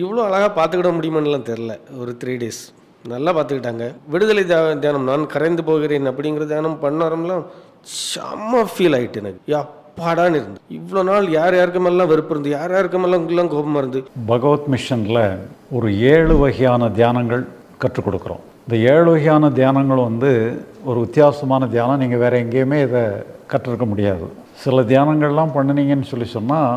இவ்வளோ அழகாக பார்த்துக்கிட முடியுமான்லாம் தெரில ஒரு த்ரீ டேஸ் நல்லா பார்த்துக்கிட்டாங்க. விடுதலை தியானம் நான் கரைந்து போகிறேன் அப்படிங்கிற தியானம் பண்ணாரம்லாம் செம்ம ஃபீல் ஆகிட்டு எனக்கு. அப்பாடான்னு இருந்து இவ்வளோ நாள் யார் யாருக்குமெல்லாம் வெறுப்பு இருந்து யார் யாருக்குமெல்லாம் உங்களும் கோபமாக இருந்து. பகவத் மிஷனில் ஒரு ஏழு வகையான தியானங்கள் கற்றுக் கொடுக்குறோம். இந்த ஏழு வகையான தியானங்கள் வந்து ஒரு வித்தியாசமான தியானம். நீங்கள் வேறு எங்கேயுமே இதை கற்றுருக்க முடியாது. சில தியானங்கள்லாம் பண்ணினீங்கன்னு சொல்லி சொன்னால்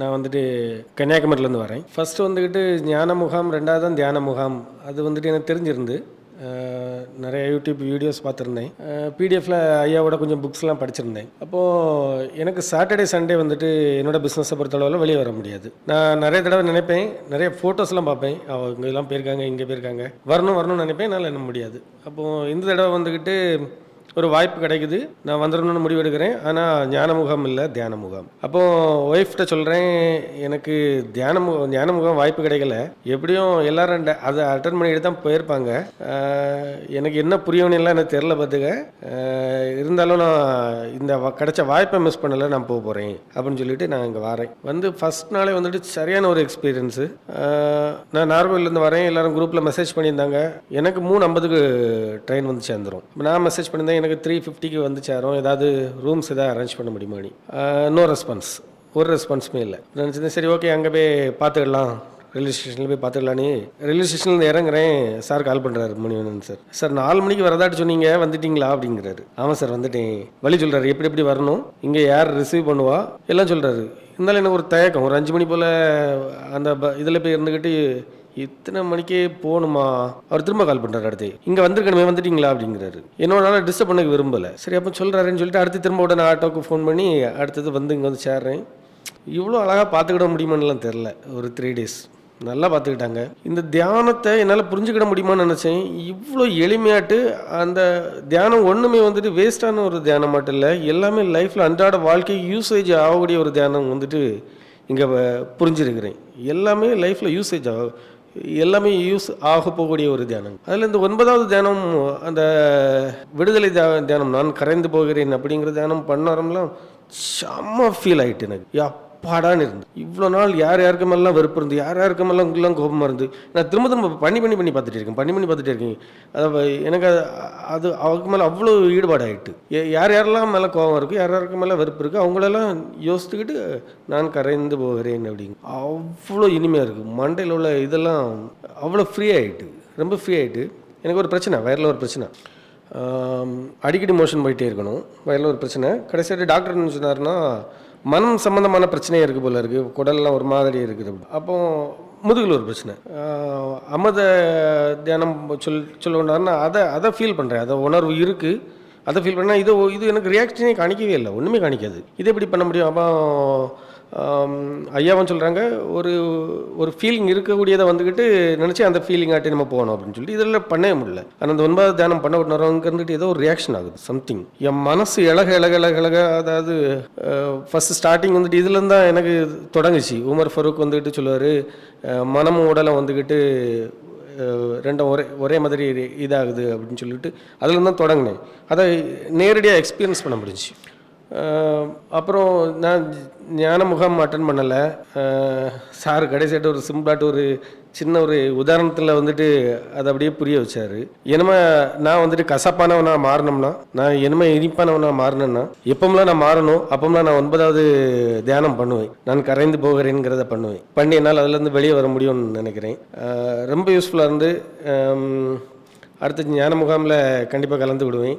நான் வந்துட்டு கன்னியாகுமரியிலேருந்து வரேன். ஃபஸ்ட்டு வந்துக்கிட்டு ஞான முகாம் ரெண்டாவது தான் தியான முகாம். அது வந்துட்டு எனக்கு தெரிஞ்சிருந்து நிறைய யூடியூப் வீடியோஸ் பார்த்துருந்தேன். பிடிஎஃப்பில் ஐயாவோட கொஞ்சம் புக்ஸ்லாம் படிச்சிருந்தேன். அப்போது எனக்கு சாட்டர்டே சண்டே வந்துட்டு என்னோடய பிஸ்னஸை பொறுத்தளவில் வெளியே வர முடியாது. நான் நிறைய தடவை நினைப்பேன் நிறைய ஃபோட்டோஸ்லாம் பார்ப்பேன். அவங்க இதெல்லாம் போயிருக்காங்க இங்கே போயிருக்காங்க. வரணும் வரணும்னு நினைப்பேன் என்னால் என்ன முடியாது. அப்போது இந்த தடவை வந்துக்கிட்டு ஒரு வாய்ப்பு கிடைக்குது. நான் வந்துடணும்னு முடிவெடுக்கிறேன். ஆனால் ஞான முகாம் இல்லை தியான முகாம் அப்போ ஒய்ஃப்ட்ட சொல்கிறேன் எனக்கு தியான மு ஞான முகாம் வாய்ப்பு கிடைக்கல. எப்படியும் எல்லாரும் அதை அட்டன் பண்ணிட்டு தான் போயிருப்பாங்க. எனக்கு என்ன புரியணும்னு எல்லாம் எனக்கு தெரில பார்த்துக்க. இருந்தாலும் நான் இந்த கிடைச்ச வாய்ப்பை மிஸ் பண்ணலை நான் போக போகிறேன் அப்படின்னு சொல்லிட்டு நான் இங்கே வரேன். வந்து ஃபஸ்ட் நாளே வந்துட்டு சரியான ஒரு எக்ஸ்பீரியன்ஸு நான் நார்வேலேருந்து வரேன். எல்லாரும் குரூப்பில் மெசேஜ் பண்ணியிருந்தாங்க. எனக்கு மூணு ஐம்பதுக்கு ட்ரெயின் வந்து சேர்ந்துரும். நான் மெசேஜ் பண்ணியிருந்தேன் எனக்கு த்ரீ ஃபிஃப்டிக்கு வந்து சேரும். ஏதாவது ரூம்ஸ் எதாவது அரேஞ்ச் பண்ண முடியுமா நீ? நோ ரெஸ்பான்ஸ் ஒரு ரெஸ்பான்ஸுமே இல்லை. நினச்சிருந்தேன் சரி ஓகே அங்கே போய் பார்த்துக்கலாம் ரயில்வே ஸ்டேஷனில் போய் பார்த்துக்கலான்னு ரயில்வே ஸ்டேஷன்லேருந்து இறங்குறேன். சார் கால் பண்ணுறாரு மணிவண்ணன் சார். சார் நாலு மணிக்கு வரதாட்டு சொன்னீங்க வந்துட்டீங்களா? அப்படிங்கிறாரு. ஆமாம் சார் வந்துட்டேன். வழி சொல்கிறாரு எப்படி எப்படி வரணும்? இங்கே யார் ரிசீவ் பண்ணுவா? எல்லாம் சொல்கிறாரு இருந்தாலும் எனக்கு ஒரு தயக்கம். ஒரு அஞ்சு மணி போல் அந்த ப இதில் போய் இருந்துக்கிட்டு இத்தனை மணிக்கே போகணுமா? அவர் திரும்ப கால் பண்ணுறாரு அடுத்து. இங்கே வந்திருக்கணுமே வந்துட்டீங்களா? அப்படிங்கிறாரு. என்னோட டிஸ்டர்ப் பண்ண விரும்பலை. சரி அப்போ சொல்கிறாருன்னு சொல்லிட்டு அடுத்து திரும்ப உடனே ஆட்டோக்கு ஃபோன் பண்ணி அடுத்தது வந்து இங்கே வந்து சேர்றேன். இவ்வளோ அழகாக பார்த்துக்கிட முடியுமான்னுலாம் தெரில ஒரு த்ரீ டேஸ் நல்லா பார்த்துக்கிட்டாங்க. இந்த தியானத்தை என்னால் புரிஞ்சுக்கிட முடியுமான்னு நினச்சேன். இவ்வளோ எளிமையாட்டு அந்த தியானம் ஒன்றுமே வந்துட்டு வேஸ்டான ஒரு தியானம் மட்டும் இல்லை எல்லாமே லைஃப்பில் அன்றாட வாழ்க்கை யூசேஜ் ஆகக்கூடிய ஒரு தியானம் வந்துட்டு இங்கே புரிஞ்சிருக்கிறேன். எல்லாமே லைஃப்பில் யூசேஜ் ஆகும் எல்லாமே யூஸ் ஆக போகக்கூடிய ஒரு தியானம். அதில் இந்த ஒன்பதாவது தியானம் அந்த விடுதலை தியானம் நான் கரைந்து போகிறேன் அப்படிங்கிற தியானம் பண்ணாரம்லாம் செம்ம ஃபீல் ஆயிட்டு எனக்கு. அப்பாடான்னு இருந்து இவ்வளோ நாள் யார் யாருக்குமெல்லாம் வெறுப்பு இருந்து யார் யாருக்குமெல்லாம் உங்களும் கோபமாக இருந்து நான் திரும்ப திரும்ப பண்ணி பண்ணி பண்ணி பார்த்துட்டு இருக்கேன் பண்ணி பண்ணி பார்த்துட்டு இருக்கேன். அதை எனக்கு அது அது அவருக்கு மேலே அவ்வளோ ஈடுபாடு ஆகிட்டு யார் யாரெல்லாம் மேலே கோபம் இருக்குது யார் யாருக்கு மேலே வெறுப்பு இருக்குது அவங்களெல்லாம் யோசித்துக்கிட்டு நான் கரைந்து போகிறேன் அப்படிங்க. அவ்வளோ இனிமையாக இருக்குது மண்டையில் உள்ள இதெல்லாம் அவ்வளோ ஃப்ரீ ஆகிட்டு ரொம்ப ஃப்ரீ ஆகிட்டு எனக்கு ஒரு பிரச்சனை வயரில் ஒரு பிரச்சனை. அடிக்கடி மோஷன் போயிட்டே இருக்கணும். வயலில் ஒரு பிரச்சனை. கடைசியாக டாக்டர் என்ன சொன்னார்னா மனம் சம்மந்தமான பிரச்சனையே இருக்குது போல இருக்குது குடல்லாம் ஒரு மாதிரி இருக்குது. அப்போ முதுகில் ஒரு பிரச்சனை. அமத தியானம் சொல் சொல்லுனாருன்னா அதை அதை ஃபீல் பண்ணுறேன் அதை உணர்வு இருக்குது அதை ஃபீல் பண்ணால் இது இது எனக்கு ரியாக்ஷனே காணிக்கவே இல்லை. ஒன்றுமே காணிக்காது. இது எப்படி பண்ண முடியும்? அப்போ ஐயாவும் சொல்கிறாங்க ஒரு ஒரு ஃபீலிங் இருக்கக்கூடியதை வந்துக்கிட்டு நினச்சி அந்த ஃபீலிங் ஆட்டி நம்ம போகணும் அப்படின்னு சொல்லிட்டு இதெல்லாம் பண்ணவே முடியல. ஆனால் அந்த ஒன்பதாவது தியானம் பண்ண விட்டுறவங்க ஏதோ ஒரு ரியாக்ஷன் ஆகுது சம்திங் என் மனசு இழக இழக இழக இழக அதாவது ஃபஸ்ட் ஸ்டார்டிங் வந்துட்டு இதுலேருந்து தான் எனக்கு தொடங்குச்சு. உமர் ஃபரூக் வந்துக்கிட்டு சொல்லுவார் மனமும் உடலை வந்துக்கிட்டு ரெண்டும் ஒரே ஒரே மாதிரி இதாகுது அப்படின்னு சொல்லிட்டு அதில் தான் தொடங்கினேன். அதை நேரடியாக எக்ஸ்பீரியன்ஸ் பண்ண முடிஞ்சுச்சு. அப்புறம் நான் ஞான முகாம் அட்டன் பண்ணலை சார் கடைசியாட்டு ஒரு சிம்பிளாட்டு ஒரு சின்ன ஒரு உதாரணத்தில் வந்துட்டு அதை அப்படியே புரிய வச்சார். என்னமே நான் வந்துட்டு கசப்பானவனாக மாறினோம்னா நான் என்னமே இனிப்பானவனாக மாறினேன்னா எப்போம்லாம் நான் மாறணும் அப்போம்லாம் நான் ஒன்பதாவது தியானம் பண்ணுவேன். நான் கரைந்து போகிறேங்கிறத பண்ணுவேன். பண்ணி என்னால் அதுலேருந்து வெளியே வர முடியும்னு நினைக்கிறேன். ரொம்ப யூஸ்ஃபுல்லாக இருந்து அடுத்த ஞான முகாமில் கண்டிப்பாக கலந்து விடுவேன்.